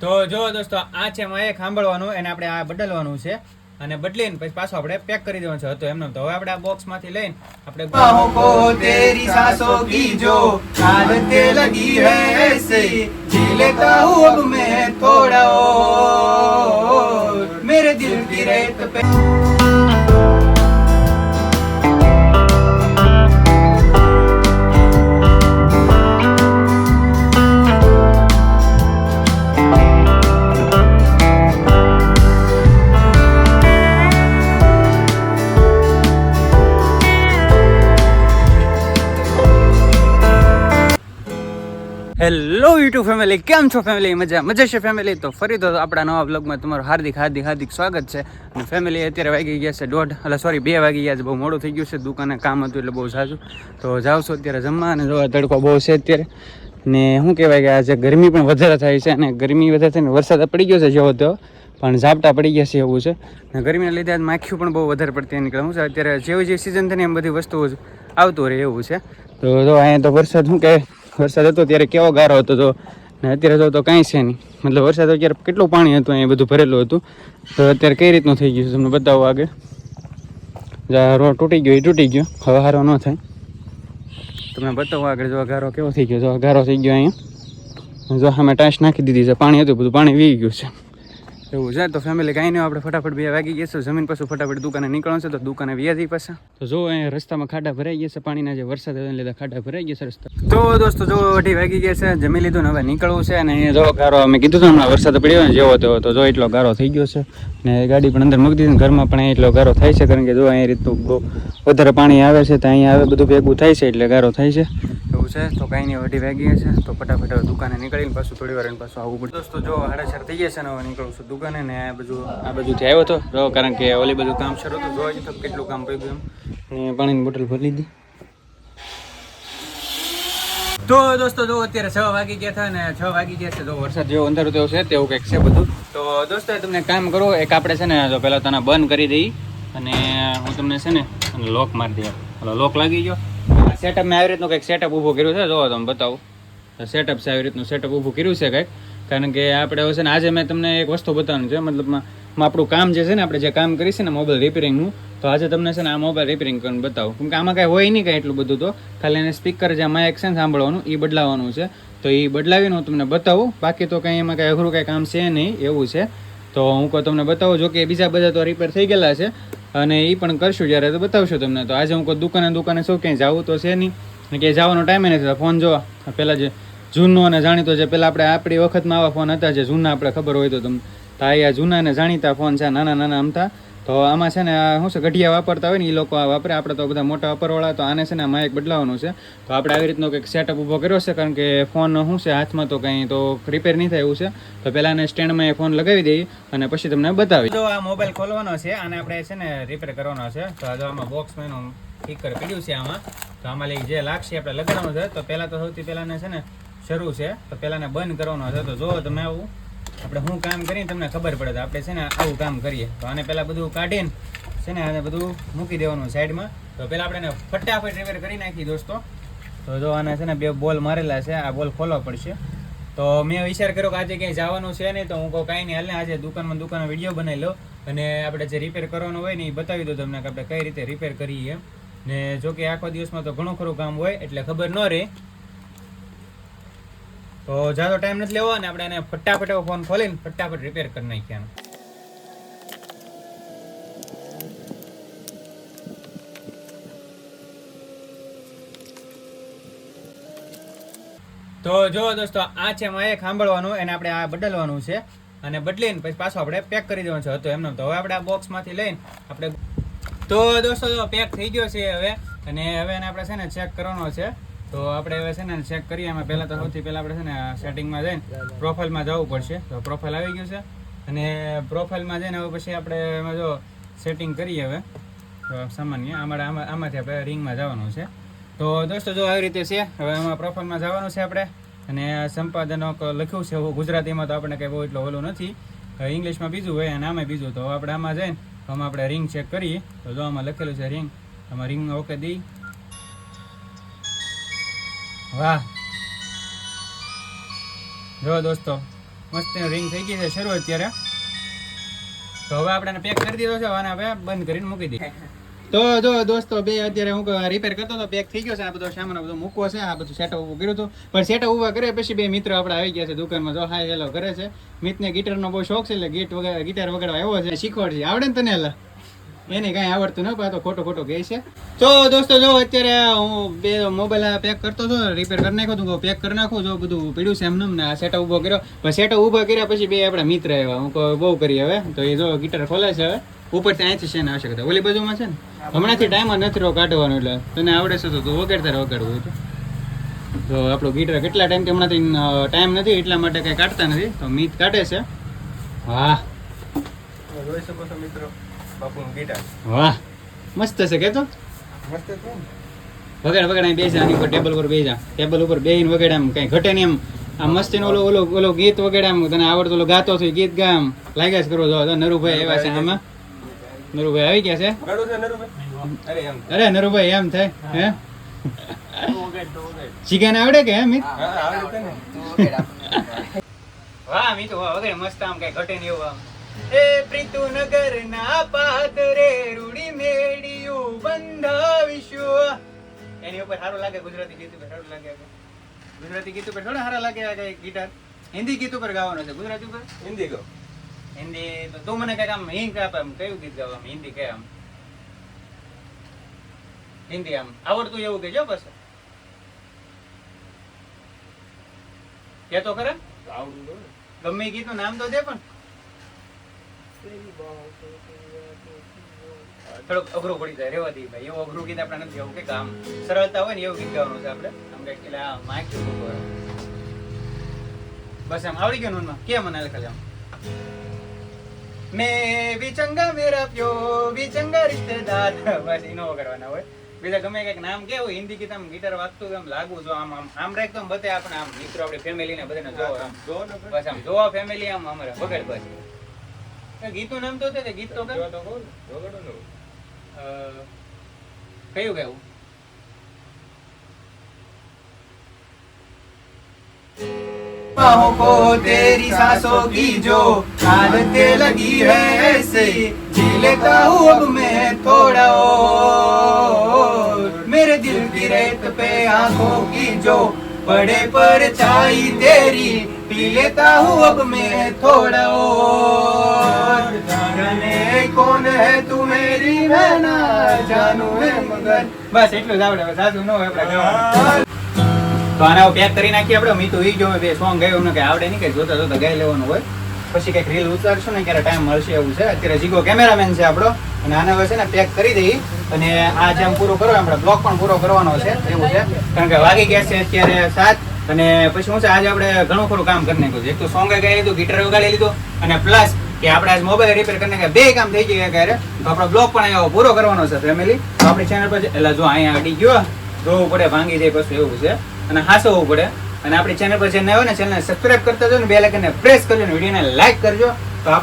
તો જો દોસ્તો, આ છે એમાં એક સાંભળવાનું, એને આપણે આ બદલવાનું છે. અને બદલીને પછી પાછો આપણે પેક કરી દેવાનું છે. હતો એમનો તો. હવે આપણે આ બોક્સમાંથી લઈને આપણે કો તેરી સાસો ગીજો. જો હાલતે લગી હે એસે જીલેતા હું અબ મેં થોડા હેલો યુટ્યુબ ફેમિલી કેમ છો ફેમિલી મજા મજા છે ફેમિલી તો ફરી તો આપણા નવા બ્લોગમાં તમારું હાર્દિક હાર્દિક હાર્દિક સ્વાગત છે. અને ફેમિલી અત્યારે વાગી ગયા છે દોઢ એટલે સોરી બે વાગી ગયા છે. બહુ મોડું થઈ ગયું છે દુકાને કામ હતું એટલે બહુ સાચું. તો જાઉં છું અત્યારે જમવા અને જોવા તડકો બહુ છે અત્યારે. ને શું કહેવાય કે આજે ગરમી પણ વધારે થાય છે અને ગરમી વધારે થઈને વરસાદ પડી ગયો છે જેવો તેવો પણ ઝાપટા પડી ગયા છે એવું છે. અને ગરમીના લીધે આજ માખ્યું પણ બહુ વધારે પડતી નીકળે. શું છે અત્યારે જેવી જેવી સિઝન થઈને એમ બધી વસ્તુઓ આવતું રહે એવું છે. તો જો, અહીંયા તો વરસાદ શું કહે વરસાદ હતો ત્યારે કેવો ગારો હતો તો, ને અત્યારે જો તો કાંઈ છે નહીં. મતલબ વરસાદ અત્યારે કેટલું પાણી હતું, અહીંયા બધું ભરેલું હતું. તો અત્યારે કઈ રીતનું થઈ ગયું છે, તમને બતાવો આગળ. રોડ તૂટી ગયો, એ તૂટી ગયો. હવે હારો ન થાય. તમને બતાવો આગળ, જો ગારો કેવો થઈ ગયો, જો ગારો થઈ ગયો અહીંયા. જો અમે ટાંસ નાખી દીધી છે, પાણી હતું, બધું પાણી વી ગયું છે. એવું છે? તો ફેમિલી કાંઈ નહીં, આપણે ફટાફટ બે વાગી ગયા છે. જમીન પાછું ફટાફટ દુકાને નીકળવાનું છે, તો દુકાને વ્યાજી પાછા. તો જો, અહીંયા રસ્તામાં ખાડા ભરાઈ ગયા છે, પાણીના જે વરસાદ એને લીધે ખાડા ભરાઈ ગયા છે રસ્તા. તો દોસ્તો, જો, અઢી વાગી ગયા છે, જમી લીધું ને હવે નીકળવું છે. અને અહીંયા જો, ગારો, અમે કીધું હતું હમણાં વરસાદ પડ્યો ને, જેવો તેવો, તો જો, એટલો ગારો થઈ ગયો છે. ને ગાડી પણ અંદર મૂકી દીધી ઘરમાં પણ એટલો ગારો થાય છે, કારણ કે જો, અહીંયા રીતનું બહુ વધારે પાણી આવે છે, તો અહીંયા આવે બધું ભેગું થાય છે, એટલે ગારો થાય છે. એવું છે, તો કાંઈ નહીં અઢી વાગી છે, તો ફટાફટ દુકાને નીકળીને પાછું થોડી વાર પાછું આવવું પડે. દોસ્તો, જો સાડા થઈ ગયા છે ને, હવે નીકળું છું દુકાને ને આ બધું આ બાજુથી આવ્યો હતો જો, કારણ કે ઓલી બધું કામ શરૂ હતું, જોવા જતો કેટલું કામ પડ્યું એમ. પાણીની બોટલ ભરી લીધી. તો દોસ્તો, જો અત્યારે છ વાગી ગયા હતા ને, છ વાગી ગયા છે તો વરસાદ જેવો અંધારું તેવો છે, તેવું કંઈક છે બધું. તો દોસ્તો તમને કામ કરો, એક આપણે છે ને, જો પહેલાં તને બંધ કરી દઈ અને હું તમને છે ને લોક મારી દઈએ લોક લાગી ગયો. સેટઅપ મેં આવી રીતનું કંઈક સેટઅપ ઊભું કર્યું છે, જોવો તમે, બતાવું. સેટઅપ છે, આવી રીતનું સેટઅપ ઊભું કર્યું છે કંઈક. કારણ કે આપણે હવે છે ને, આજે મેં તમને એક વસ્તુ બતાવવાનું છે મતલબમાં આપણું કામ જે છે ને, આપણે જે કામ કરીએ છીએ ને મોબાઈલ રિપેરિંગનું તો આજે તમને છે ને, આ મોબાઈલ રિપેરિંગ કરીને બતાવું. કેમ કે આમાં કાંઈ હોય નહીં કાંઈ એટલું બધું તો. ખાલી એને સ્પીકર જે માઇક છે સાંભળવાનું એ બદલાવાનું છે. તો એ બદલાવીને હું તમને બતાવું. બાકી તો કંઈ એમાં કાંઈ અઘરું કાંઈ કામ છે નહીં, એવું છે. તો હું કહું તમને બતાવું, જો કે બીજા બધા તો રિપેર થઈ ગયેલા છે અને એ પણ કરશું જ્યારે તો બતાવશું તમને. તો આજે હું કહું દુકાને દુકાને શું ક્યાંય જવું તો છે નહીં. અને ક્યાંય જવાનો ટાઈમ નથી ફોન જો પહેલાં જે જૂનો અને જાણીતો છે પહેલાં આપણે આપણી વખતમાં આવા ફોન હતા, જે જૂના આપણે ખબર હોય તો તમને. તો આ જૂના અને જાણીતા ફોન છે નાના નાના અમથા તો આમાં છે ને શું છે, ગઢિયા વાપરતા હોય ને એ લોકો આ વાપરે. આપણે તો બધા મોટા વાપરવાળા, તો આને છે ને માઇક બદલાવાનું છે. તો આપણે આવી રીતનો કંઈક સેટઅપ ઊભો કર્યો છે, કારણ કે ફોન શું છે, હાથમાં તો કંઈ તો રિપેર નહીં થાય એવું છે. તો પહેલાં સ્ટેન્ડમાં એ ફોન લગાવી દઈએ અને પછી તમને બતાવી જો આ મોબાઈલ ખોલવાનો છે અને આપણે છે ને રિપેર કરવાનો છે. તો જો આમાં બોક્સમાં એનું સ્પીકર પીડ્યું છે આમાં. તો આમાં લઈ જે લાગશે આપણે લગાડવાનું છે. તો પહેલાં તો સૌથી પહેલાંને છે ને, શરૂ છે. તો પહેલાંને બંધ કરવાનો છે. તો જો તમે આવું આપણે શું કામ કરીએ તમને ખબર પડે તો આપણે છે ને આવું કામ કરીએ. તો આને પહેલાં બધું કાઢીને છે ને આને બધું મૂકી દેવાનું સાઈડમાં. તો પહેલાં આપણે એને ફટાફટ રિપેર કરી નાખી દોસ્તો. તો જો આને છે ને બે બોલ મારેલા છે, આ બોલ ખોલવા પડશે. તો મેં વિચાર કર્યો કે આજે ક્યાંય જવાનું છે નહીં, તો હું કહું કાંઈ નહીં હાલ ને આજે દુકાનમાં દુકાનમાં વીડિયો બનાવી લો અને આપણે જે રિપેર કરવાનું હોય ને એ બતાવી દો તમને કે આપણે કઈ રીતે રિપેર કરીએ ને જો કે આખો દિવસમાં તો ઘણું ખરું કામ હોય, એટલે ખબર ન રહે. તો જાતો ટાઈમ નથી લેવો અને આપણે એને ફટાફટ ફોન ખોલીને ફટાફટ રિપેર કરી નાખ્યા તો જો દોસ્તો, આ છે માયક સાંભળવાનું, એને આપણે આ બદલવાનું છે. અને બદલીને પછી પાછો આપણે પેક કરી દેવાનું છે હતો એમને તો હવે આપણે આ બોક્સમાંથી લઈને આપણે તો દોસ્તો પેક થઈ ગયો છે હવે. અને હવે એને આપણે છે ને ચેક કરવાનો છે. તો આપણે હવે છે ને ચેક કરીએ. એમાં પહેલાં તો સૌથી પહેલાં આપણે છે ને સેટિંગમાં જઈને પ્રોફાઇલમાં જવું પડશે. તો પ્રોફાઇલ આવી ગયું છે. અને પ્રોફાઇલમાં જઈને હવે પછી આપણે એમાં જો સેટિંગ કરીએ હવે. સામાન્ય, આમાં આમાં આમાંથી આપણે રિંગમાં જવાનું છે. તો દોસ્તો, જો આવી રીતે છે, હવે એમાં પ્રોફાઇલમાં જવાનું છે આપણે. અને સંપાદનક લખ્યું છે ગુજરાતીમાં તો આપણે કંઈ બહુ એટલો ઓલું નથી. ઇંગ્લિશમાં બીજું હોય અને આમાં બીજું. તો આપણે આમાં જઈને આમાં આપણે રિંગ ચેક કરીએ. તો જો આમાં લખેલું છે રિંગ આમાં રિંગ ઓકે દઈ વાહ. જો દોસ્તો, મસ્ત રિંગ થઈ ગઈ છે શરૂ અત્યારે તો હવે આપણે પેક કરી દીધો છે, અને હવે બંધ કરીને મૂકી દઈએ. તો જો દોસ્તો, બે અત્યારે હું રિપેર કરતો હતો પેક થઈ ગયો છે, આ બધો સામાન બધો મૂકવો છે, આ બધું સેટઅપ ઊભું કર્યું હતું. પણ સેટઅપ ઊભા કરે પછી બે મિત્રો આપણે આવી ગયા છે દુકાનમાં, જો હાય હેલો કરે છે. મિતને ગિટારનો બહુ શોખ છે, એટલે ગીટ વગર, ગિટાર વગાડવા આવ્યો છે. શીખવાડશે આવડે ને તને એટલે એને કાંઈ આવડતું ન પાતો ખોટો ખોટો કહે છે. તો દોસ્તો, જો અત્યારે હું બે મોબાઈલ પેક કરતો હતો રિપેર કરી નાખ્યો હતું પેક કરી નાખું, જો બધું પીડ્યું છે એમને આ સેટઅપ ઊભો કર્યો. પણ સેટઅપ ઊભો કર્યા પછી બે આપણા મિત્ર આવ્યા. હું બહુ કરી હવે. તો એ જો ગિટાર ખોલે છે હવે. ઉપરથી અહીંથી છે ને આવશ્યકતા ઓલી બાજુમાં છે ને? હમણાંથી ટાઈમ નથી રહ્યો કાઢવાનો એટલે. તને આવડે છે તો તું વગાડતા વગાડવું હતું તો. તો આપણું ગીટર કેટલા ટાઈમથી હમણાંથી ટાઈમ નથી, એટલા માટે કંઈ કાઢતા નથી. તો મીત કાઢે છે. વાહ. જોઈ શકો છો મિત્રો. બાપુનું ગીટાર. વાહ મસ્ત છે કે તો? મસ્ત છે ને? વગાડ વગાડ અહીં બેસા આની ઉપર ટેબલ ઉપર બેસા ટેબલ ઉપર બેહીને વગેરે આમ કઈ ઘટે નહીં એમ. આ મસ્તી ઓલો ઓલો ઓલો ગીત વગેરે આમ તને આવડતો ઓલો ગાતો છે ગીત ગા આમ લાગ્યા જ કરો જો નરુભાઈ એવા છે આમાં. નરુભાઈ આવી ગયા છે? નરુભાઈ? અરે એમ. નરુભાઈ એમ થાય હે? શીખાને આવડે કે હે મિત? હા, આવડે છે ને? વાહ મિત વાહ વગાડ મસ્ત આમ કઈ ઘટે નહીં એવું આમ. એ પ્રીતુનગર ના પાદરે રૂડી મેડિયું બંધાવીશું. એની ઉપર સારું લાગે ગુજરાતી ગીત ઉપર સારું લાગે ગુજરાતી ગીત ઉપર થોડા સારા લાગે આ ગીટાર. હિન્દી ગીત ઉપર ગાવાનું છે ગુજરાતી ઉપર? હિન્દી ગો. હિન્દી તો તું મને કંઈક આમ હિંગ આપ આમ કયું ગીત ગાવા આમ? હિન્દી કે આમ? હિન્દી આમ. આવડતું એવું કેજો બસ કે તો ખરા? ગમે ગીતનું નામ તો દે પણ. થોડુંક અઘરું પડી જાય રેવા દઈએ ભાઈ. એવું અઘરું ગીત આપણે નથી એવું કે આમ સરળતા હોય ને એવું ગીત ગાવાનું છે આપણે. આમ કંઈક એટલે આ માઇક બસ આમ આવડી ગયું નોનમાં કે મને લખેલ આમ મેં વિચંગા મેરા પ્યો વિચંગા રિશ્તેદાર. બસ એનો કરવાના હોય. બીજા ગમે કંઈક નામ કે હોય હિન્દી ગીત આમ ગીટાર વાગતું એમ લાગુ જો આમ આમ આમ રાખ તો આપણે આમ મિત્રો આપણી ફેમિલી ને બધાને જોવો. આમ જો બસ આમ જોવા ફેમિલી આમ અમારે વગર બસ ગીતનું નામ તો છે તે ગીત તો કે જો તો કહું ને, વગાડો ને. અ, કયું ગાયું बाहों को तेरी सांसों की जो आदतें लगी है ऐसे जी लेता हूँ अब मैं थोड़ा और मेरे दिल की रेत पे आंखों की जो बड़े पर छाई तेरी पी लेता हूँ अब मैं थोड़ा और जाने कौन है तू मेरी मैं ना जानू है मगर બસ એટલું જ આવડે હવે સાચું ન હોય આપણે ગાવાનું. તો આના પેક કરી નાખીએ આપણે મીઠું ઈ જોવે બે સોંગ ગાયું અમને કઈ આવડે નહીં કઈ જોતા જોતા ગાઈ લેવાનું હોય પછી કઈક રીલ ઉતારશું ને ક્યારે ટાઈમ મળશે એવું છે અત્યારે જીગો કેમેરામેન છે આપણો અને આને હવે છે ને પેક કરી દઈ અને આ જેમ પૂરો કરો આપણે બ્લોગ પણ પૂરો કરવાનો છે એવું છે કારણ કે વાગી ગયા છે અત્યારે સાત અને પછી શું છે, આજે આપણે ઘણું ખરું કામ કરી નાખ્યું એક તો સોંગ ગાઈ લીધું, ગિટાર વગાડી લીધું, અને પ્લસ કે આપણે આજ મોબાઈલ રિપેર કરીને નાખ્યા. બે કામ થઈ ગયા ક્યારે તો આપણો બ્લોગ પણ આવ્યો પૂરો કરવાનો છે ફેમિલી તો આપણી ચેનલ પર એટલે જો અહીંયા અડી ગયો, જોવું પડે, ભાંગી જાય પછી એવું છે. અને હાસવવું પડે. અને આપણી ચેનલ પર જે નવો ને ચેનલને સબસ્ક્રાઇબ કરતા જો ને, બે લાઇકનને પ્રેસ કરજો ને, વિડીયોને લાઈક કરજો.